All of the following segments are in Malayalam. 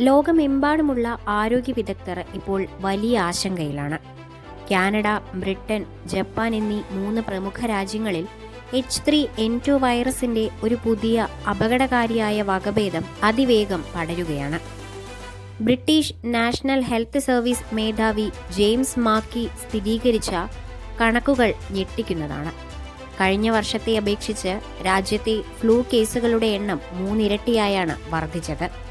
ലോകമെമ്പാടുമുള്ള ആരോഗ്യ വിദഗ്ധർ ഇപ്പോൾ വലിയ ആശങ്കയിലാണ്. കാനഡ ബ്രിട്ടൻ ജപ്പാൻ എന്നീ മൂന്ന് പ്രമുഖ രാജ്യങ്ങളിൽ എച്ച് ത്രീ എൻ ടു വൈറസിന്റെ ഒരു പുതിയ അപകടകാരിയായ വകഭേദം അതിവേഗം പടരുകയാണ്. ബ്രിട്ടീഷ് നാഷണൽ ഹെൽത്ത് സർവീസ് മേധാവി ജെയിംസ് മാക്കി സ്ഥിരീകരിച്ച കണക്കുകൾ ഞെട്ടിക്കുന്നതാണ്. കഴിഞ്ഞ വർഷത്തെ അപേക്ഷിച്ച് രാജ്യത്തെ ഫ്ലൂ കേസുകളുടെ എണ്ണം മൂന്നിരട്ടിയായാണ് വർദ്ധിച്ചത്.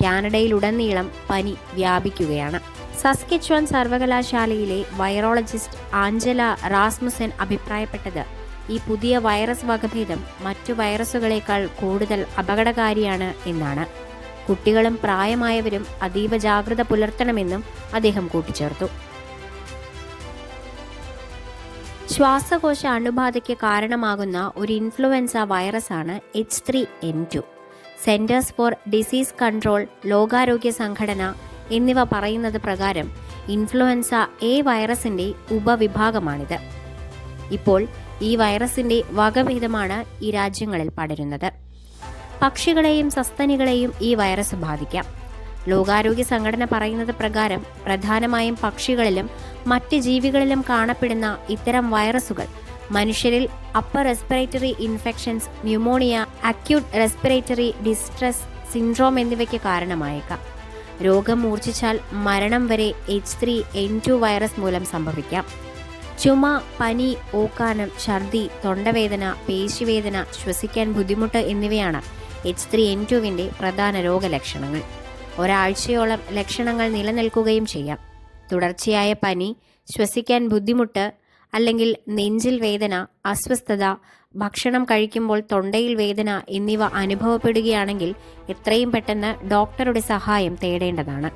കാനഡയിലുടനീളം പനി വ്യാപിക്കുകയാണ്. സസ്കെച്വൻ സർവകലാശാലയിലെ വൈറോളജിസ്റ്റ് ആഞ്ചല റാസ്മുസൻ അഭിപ്രായപ്പെട്ടത് ഈ പുതിയ വൈറസ് വകഭേദം മറ്റു വൈറസുകളേക്കാൾ കൂടുതൽ അപകടകാരിയാണ് എന്നാണ്. കുട്ടികളും പ്രായമായവരും അതീവ ജാഗ്രത പുലർത്തണമെന്നും അദ്ദേഹം കൂട്ടിച്ചേർത്തു. ശ്വാസകോശ അണുബാധയ്ക്ക് കാരണമാകുന്ന ഒരു influenza വൈറസാണ് H three N two. Centers for Disease Control ലോകാരോഗ്യ സംഘടന എന്നിവ പറയുന്നത് പ്രകാരം ഇൻഫ്ലുവൻസ എ വൈറസിന്റെ ഉപവിഭാഗമാണിത്. ഇപ്പോൾ ഈ വൈറസിന്റെ വകഭേദമാണ് ഈ രാജ്യങ്ങളിൽ പടരുന്നത്. പക്ഷികളെയും സസ്തനികളെയും ഈ വൈറസ് ബാധിക്കാം. ലോകാരോഗ്യ സംഘടന പറയുന്നത് പ്രകാരം പ്രധാനമായും പക്ഷികളിലും മറ്റ് ജീവികളിലും കാണപ്പെടുന്ന ഇത്തരം വൈറസുകൾ മനുഷ്യരിൽ upper respiratory infections pneumonia acute respiratory distress syndrome എന്നിവയ്ക്ക് കാരണമായേക്കാം. രോഗം മൂർച്ഛിച്ചാൽ മരണം വരെ H three N two virus മൂലം സംഭവിക്കാം. ചുമ പനി ഓക്കാനം ഛർദി തൊണ്ടവേദന പേശിവേദന ശ്വസിക്കാൻ ബുദ്ധിമുട്ട് എന്നിവയാണ് എച്ച് ത്രീ എൻ ടുവിന്റെ പ്രധാന രോഗലക്ഷണങ്ങൾ. ഒരാഴ്ചയോളം ലക്ഷണങ്ങൾ നിലനിൽക്കുകയും ചെയ്യാം. തുടർച്ചയായ പനി ശ്വസിക്കാൻ ബുദ്ധിമുട്ട് അല്ലെങ്കിൽ നെഞ്ചിൽ വേദന അസ്വസ്ഥത ഭക്ഷണം കഴിക്കുമ്പോൾ തൊണ്ടയിൽ വേദന എന്നിവ അനുഭവപ്പെടുകയാണെങ്കിൽ എത്രയും പെട്ടെന്ന് ഡോക്ടറുടെ സഹായം തേടേണ്ടതാണ്.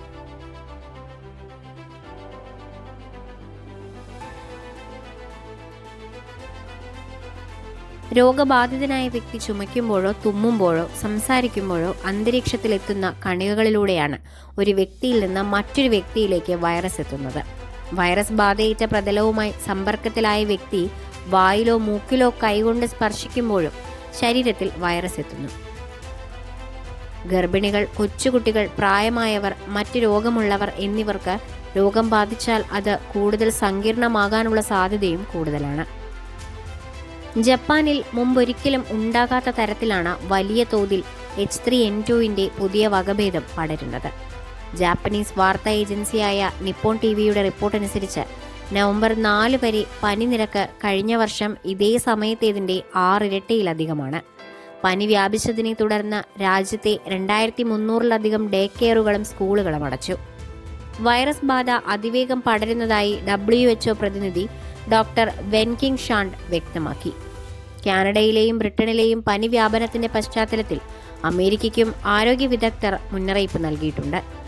രോഗബാധിതനായ വ്യക്തി ചുമയ്ക്കുമ്പോഴോ തുമ്മുമ്പോഴോ സംസാരിക്കുമ്പോഴോ അന്തരീക്ഷത്തിലെത്തുന്ന കണികകളിലൂടെയാണ് ഒരു വ്യക്തിയിൽ നിന്ന് മറ്റൊരു വ്യക്തിയിലേക്ക് വൈറസ് എത്തുന്നത്. വൈറസ് ബാധയേറ്റ പ്രതലവുമായി സമ്പർക്കത്തിലായ വ്യക്തി വായിലോ മൂക്കിലോ കൈകൊണ്ട് സ്പർശിക്കുമ്പോഴും ശരീരത്തിൽ വൈറസ് എത്തുന്നു. ഗർഭിണികൾ കൊച്ചുകുട്ടികൾ പ്രായമായവർ മറ്റ് രോഗമുള്ളവർ എന്നിവർക്ക് രോഗം ബാധിച്ചാൽ അത് കൂടുതൽ സങ്കീർണമാകാനുള്ള സാധ്യതയും കൂടുതലാണ്. ജപ്പാനിൽ മുമ്പൊരിക്കലും ഉണ്ടാകാത്ത തരത്തിലാണ് വലിയ തോതിൽ എച്ച് ത്രീ എൻ ടുവിന്റെ പുതിയ വകഭേദം പടരുന്നത്. ജാപ്പനീസ് വാർത്താ ഏജൻസിയായ നിപ്പോൺ ടി വിയുടെ റിപ്പോർട്ടനുസരിച്ച് നവംബർ നാല് വരെ പനി നിരക്ക് കഴിഞ്ഞ വർഷം ഇതേ സമയത്തേതിന്റെ ആറിരട്ടിയിലധികമാണ്. പനി വ്യാപിച്ചതിനെ തുടർന്ന് രാജ്യത്തെ രണ്ടായിരത്തി മുന്നൂറിലധികം ഡേ കെയറുകളും സ്കൂളുകളും അടച്ചു. വൈറസ് ബാധ അതിവേഗം പടരുന്നതായി ഡബ്ല്യു എച്ച്ഒ പ്രതിനിധി ഡോക്ടർ വെൻകിങ് ഷാണ്ട് വ്യക്തമാക്കി. കാനഡയിലെയും ബ്രിട്ടനിലെയും പനി വ്യാപനത്തിന്റെ പശ്ചാത്തലത്തിൽ അമേരിക്കയ്ക്കും ആരോഗ്യ വിദഗ്ധർ മുന്നറിയിപ്പ് നൽകിയിട്ടുണ്ട്.